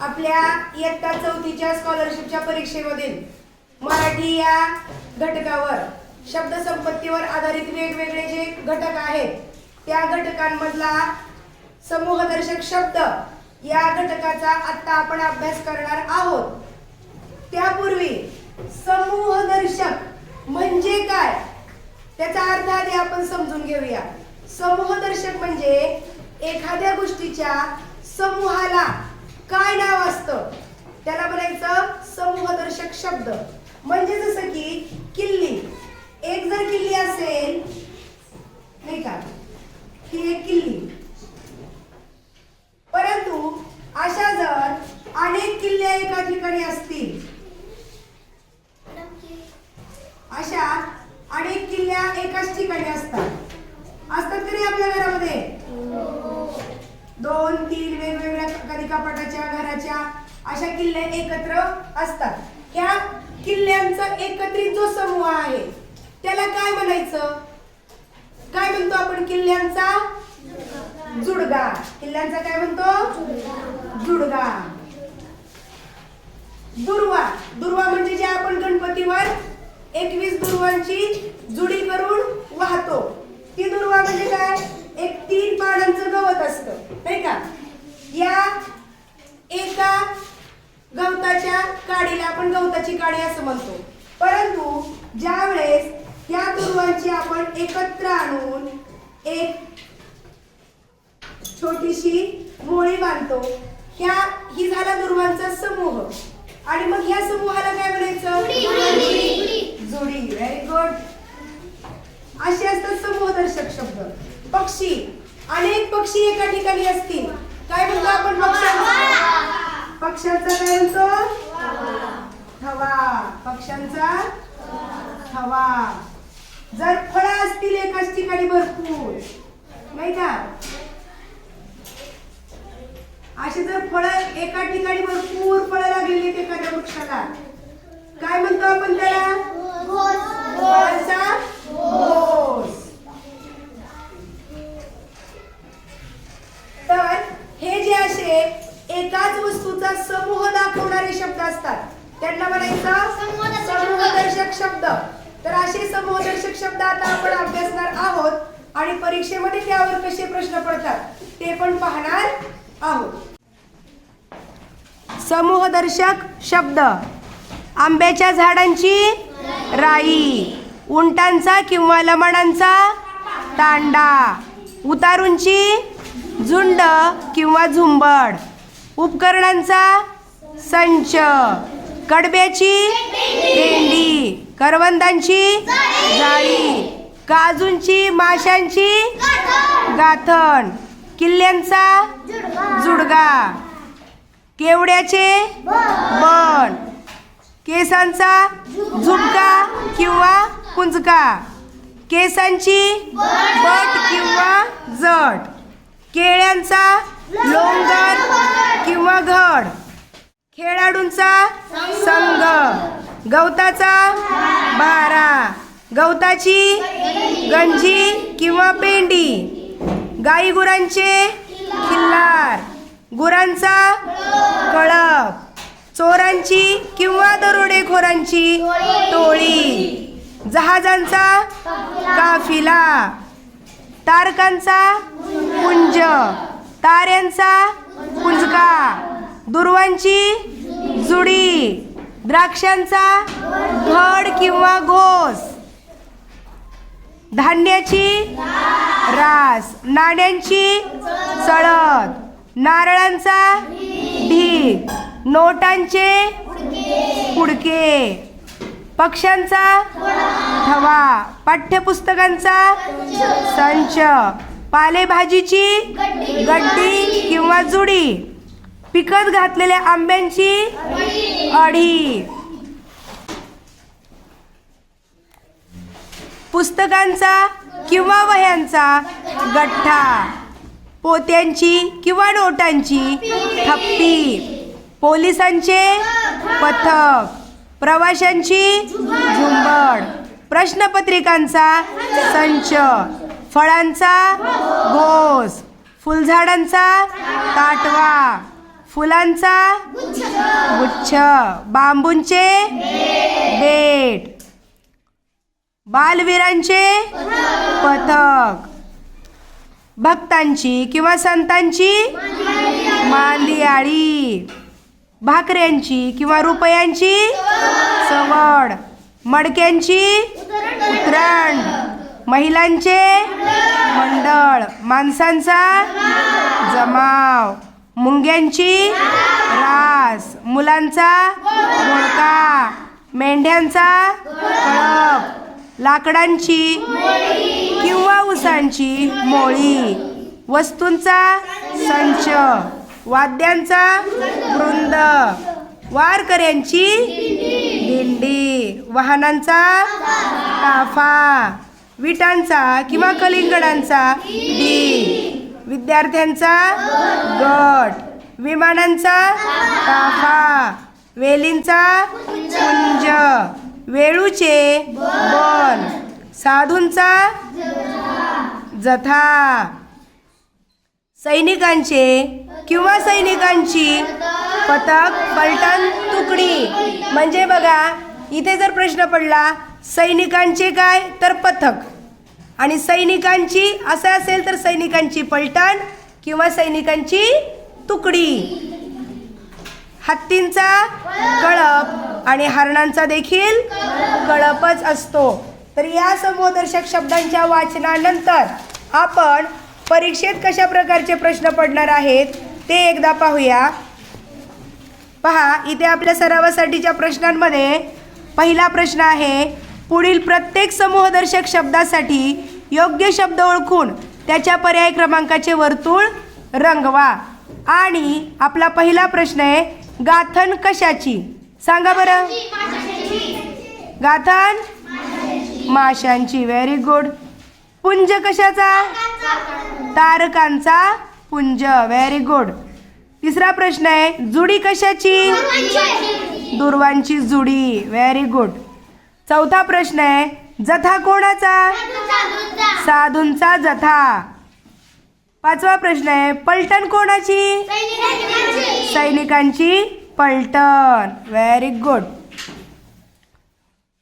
आपल्या इयत्ता चौथीच्या स्कॉलरशिपच्या परीक्षेमधील मराठी या घटकावर शब्द संपत्तीवर आधारित वेगवेगळे जे घटक आहेत त्या घटकांमधला समूहदर्शक शब्द या घटकाचा आत्ता आपण अभ्यास करणार आहोत. त्यापूर्वी समूहदर्शक म्हणजे काय? त्याचा अर्थ आधी आपण समजून घेऊया. समूहदर्शक म्हणजे एखाद्या गोष्टीच्या समूहाला काय नाव असतं? त्याला म्हणायचं समूहदर्शक शब्द. म्हणजे जसं की किल्ली. एक जर किल्ली असेल नाही का? ही एक किल्ली. परंतु अशा जर अनेक किल्ल्या एका ठिकाणी असतील अशा अनेक किल्ल्या एकाच ठिकाणी असतात असतात की नाही आपल्या घरामध्ये दोन तीन वेगवेगळ्या कधी कपाटाच्या घराच्या अशा किल्ले एकत्र असतात. ह्या किल्ल्यांचा एकत्रित जो समूह आहे त्याला काय म्हणायचं? काय म्हणतो आपण किल्ल्यांचा? जुडगा. किल्ल्यांचा काय म्हणतो? जुडगा. दुर्वा. दुर्वा म्हणजे जे आपण गणपतीवर एकवीस दुर्वांची जुडी करून वाहतो. ती दुर्वा म्हणजे काय? एक तीन पानांचं गवत असतं. नाही का? या एका गवताच्या काडीला आपण गवताची काडी असं म्हणतो. परंतु ज्या वेळेस या दुर्वांची आपण एकत्र आणून एक छोटीशी मोळी बांधतो ह्या ही झाला दुर्वांचा समूह. आणि मग ह्या समूहाला काय म्हणायचं? जोडी व्हेरी गुड असे असतात समूहदर्शक शब्द. पक्षी. अनेक पक्षी एका ठिकाणी असतील. काय म्हणतो आपण? पक्ष्यांचा पक्ष्यांचा काय म्हणतो? थवा. पक्ष्यांचा? थवा. जर फळ असतील एकाच ठिकाणी भरपूर नाही का? अशी जर फळ एका ठिकाणी भरपूर फळ लागलेली आहेत एखाद्या वृक्षाला काय म्हणतो आपण त्याला? तर हे जे असे एकाच वस्तू वस्तूचा समूह दाखवणारे शब्द असतात. त्यांना म्हणायचं समूहदर्शक शब्द. समूहदर्शक शब्द. तर असे समूहदर्शक शब्द आता आपण अभ्यासणार आहोत आणि परीक्षेमध्ये त्यावर कसे प्रश्न पडतात ते पण पाहणार आहोत. समूहदर्शक शब्द. आंब्याच्या झाडांची राई उंटांचा किंवा लमणांचा तांडा उतारूंची झुंड किंवा झुंबड. उपकरणांचा संच. कडब्याची पेंडी करवंदांची जाळी काजूंची माशांची गाथण किल्ल्यांचा जुडगा केवड्याचे बन केसांचा झुटका किंवा कुंजका केसांची बट किंवा जट केळ्यांचा लोंगर किंवा घड. खेळाडूंचा संघ. गवताचा बारा. गवताची गंजी किंवा पेंडी. गाई गुरांचे खिल्लार. गुरांचा कळप. चोरांची किंवा दरोडेखोरांची टोळी. जहाजांचा काफिला. तारकांचा पुंज ताऱ्यांचा पुंजका दुर्वांची जुडी द्राक्षांचा घड किंवा घोस धान्याची रास नाण्यांची चळत नारळांचा ढीक नोटांचे पुडके पक्ष्यांचा थवा पाठ्यपुस्तकांचा संच पालेभाजीची गड्डी किंवा जुडी. पिकत घातलेल्या आंब्यांची अढी पुस्तकांचा किंवा वह्यांचा गठ्ठा. पोत्यांची किंवा नोटांची थप्पी. पोलिसांचे पथक. प्रवाशांची झुंबड. प्रश्नपत्रिकांचा संच. फळांचा घोस फुलझाडांचा ताटवा फुलांचा गुच्छ बांबूंचे बेट बालवीरांचे पथक भक्तांची किंवा संतांची मालियाळी भाकऱ्यांची किंवा रुपयांची सवड मडक्यांची उतरण महिलांचे मंडळ माणसांचा जमाव मुंग्यांची रास मुलांचा घोळका मेंढ्यांचा कळप लाकडांची किंवा उसांची मोळी वस्तूंचा संच वाद्यांचा वृंद वारकऱ्यांची दिंडी वाहनांचा विटांचा किंवा कलिंगडांचा डी. विद्यार्थ्यांचा गट. विमानांचा ताफा. वेलींचा कुंज. वेळूचे बन साधूंचा जथा. सैनिकांचे किंवा सैनिकांची पथक पलटण तुकडी. म्हणजे बघा इथे जर प्रश्न पडला सैनिकांचे काय? तर पथक. आणि सैनिकांची असं असेल तर सैनिकांची पलटण किंवा सैनिकांची तुकडी. हत्तींचा कळप आणि हरणांचा देखील कळपच असतो. तर या समूहदर्शक शब्दांच्या वाचनानंतर आपण परीक्षेत कशा प्रकारचे प्रश्न पडणार आहेत ते एकदा पाहूया. पहा इथे आपल्या सरावासाठीच्या प्रश्नांमध्ये पहिला प्रश्न आहे पुढील प्रत्येक समूहदर्शक शब्दासाठी योग्य शब्द ओळखून त्याच्या पर्याय क्रमांकाचे वर्तुळ रंगवा. आणि आपला पहिला प्रश्न आहे गाथन कशाची? सांगा बरं. गाथन माशांची. व्हेरी गुड पुंज कशाचा? तारकांचा पुंज. व्हेरी गुड तिसरा प्रश्न आहे जुडी कशाची? दुर्वांची जुडी. व्हेरी गुड चौथा प्रश्न आहे जथा कोणाचा? साधूंचा. जथा. पाचवा प्रश्न आहे पलटण कोणाची? सैनिकांची. पलटण. व्हेरी गुड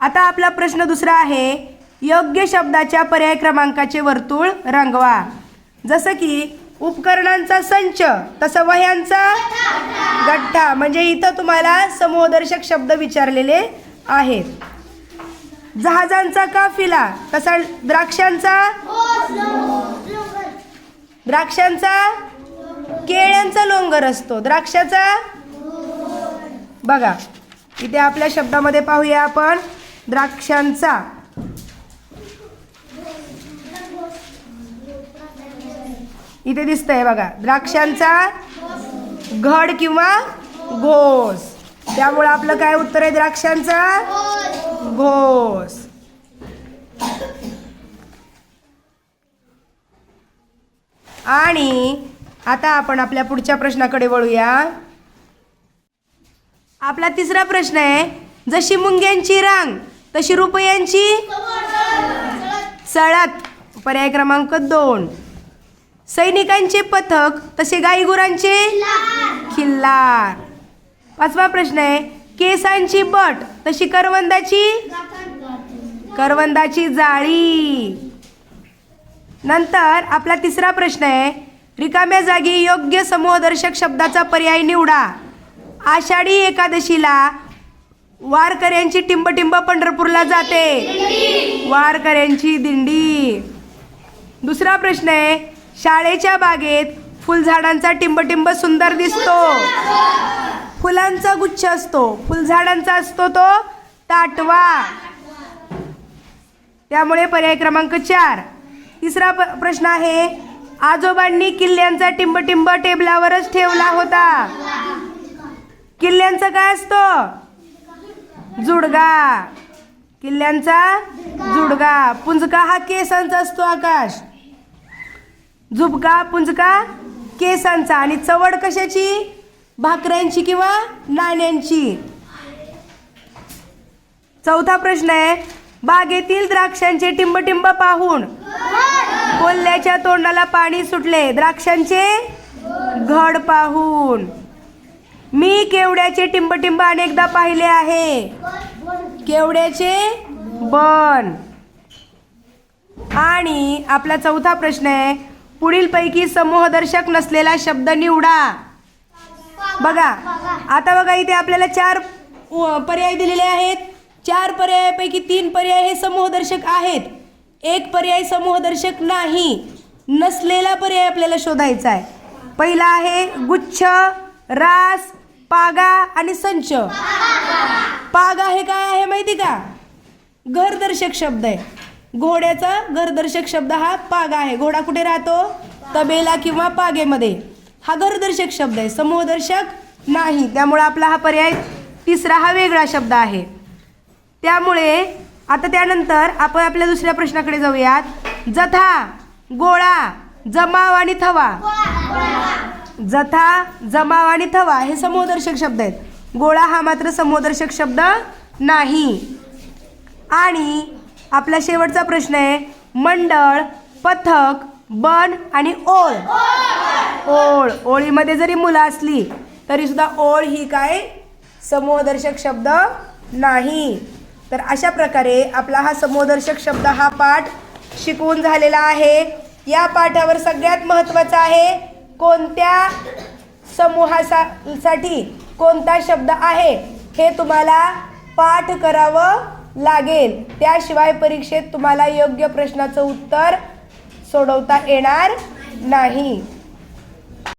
आता आपला प्रश्न दुसरा आहे योग्य शब्दाच्या पर्याय क्रमांकाचे वर्तुळ रंगवा. जसं की उपकरणांचा संच तसं वह्यांचा? गठ्ठा. म्हणजे इथं तुम्हाला समूहदर्शक शब्द विचारलेले आहेत. जहाजांचा काफिला तसा द्राक्षांचा? द्राक्षांचा? केळ्यांचा लोंगर असतो. द्राक्षाचा? बघा. इथे आपल्या शब्दामध्ये पाहूया आपण. द्राक्षांचा. इथे दिसतंय बघा. द्राक्षांचा घड किंवा घोस. त्यामुळे आपलं काय उत्तर आहे? द्राक्षांचा? घोस आणि आता आपण आपल्या पुढच्या प्रश्नाकडे वळूया. आपला तिसरा प्रश्न आहे जशी मुंग्यांची रांग तशी रुपयांची सळत पर्याय क्रमांक दोन. सैनिकांचे पथक तसे गाईगुरांचे खिल्लार. पाचवा प्रश्न आहे केसांची बट तशी करवंदाची? करवंदाची जाळी. नंतर आपला तिसरा प्रश्न आहे रिकाम्या जागी योग्य समूहदर्शक शब्दाचा पर्याय निवडा. आषाढी एकादशीला वारकऱ्यांची टिंबटिंब पंढरपूरला जाते. वारकऱ्यांची दिंडी. दुसरा प्रश्न आहे शाळेच्या बागेत फुलझाडांचा टिंबटिंब सुंदर दिसतो. फुलांचा गुच्छ असतो. फुलझाडांचा असतो तो ताटवा. त्यामुळे पर्याय क्रमांक चार. तिसरा प्रश्न आहे आजोबांनी किल्ल्यांचा टिंबटिंब टेबलावरच ठेवला होता. किल्ल्यांचा काय असतो? जुडगा. किल्ल्यांचा जुडगा. पुंजका हा केसांचा असतो आकाश. झुबका पुंजका केसांचा. आणि चवड कशाची? भाकऱ्यांची किंवा नाण्यांची? चौथा प्रश्न आहे बागेतील द्राक्षांचे टिंबटिंब पाहून कोल्ह्याच्या तोंडाला पाणी सुटले द्राक्षांचे घड पाहून. मी केवड्याचे टिंबटिंब अनेकदा पाहिले आहे? केवड्याचे बन. आणि आपला चौथा प्रश्न आहे पुढीलपैकी समूहदर्शक नसलेला शब्द निवडा. बघा आता बघा इथे आपल्याला चार पर्याय दिलेले आहेत. चार पर्यायापैकी तीन पर्याय हे समूहदर्शक आहेत. एक पर्याय समूहदर्शक नाही. नसलेला पर्याय आपल्याला शोधायचा आहे. पहिला आहे गुच्छ रास पागा आणि संच. पागा हे काय आहे माहिती का? घरदर्शक शब्द आहे. घोड्याचा घरदर्शक शब्द हा पागा आहे. घोडा कुठे राहतो? तबेला किंवा पागेमध्ये. हा घरदर्शक शब्द आहे. समूहदर्शक नाही. त्यामुळे आपला हा पर्याय तिसरा हा वेगळा शब्द आहे. त्यामुळे आता त्यानंतर आपण आपल्या दुसऱ्या प्रश्नाकडे जाऊयात. जथा गोळा जमाव आणि थवा. जथा जमाव आणि थवा हे समूहदर्शक शब्द आहेत. गोळा हा मात्र समूहदर्शक शब्द नाही. आणि आपला शेवटचा प्रश्न आहे. मंडळ पथक बन आणि ओळ. ओळ. ओळीमध्ये जरी मुलं असली तरी सुद्धा ओळ ही काय समूहदर्शक शब्द नाही. तर अशा प्रकारे आपला हा समूहदर्शक शब्द हा पाठ शिकवून झालेला आहे. या पाठावर सगळ्यात महत्त्वाचा आहे कोणत्या समूहासाठी कोणता शब्द आहे हे तुम्हाला पाठ करावं लागेल. त्याशिवाय परीक्षेत तुम्हाला योग्य प्रश्नाचं उत्तर सोडवता येणार नाही.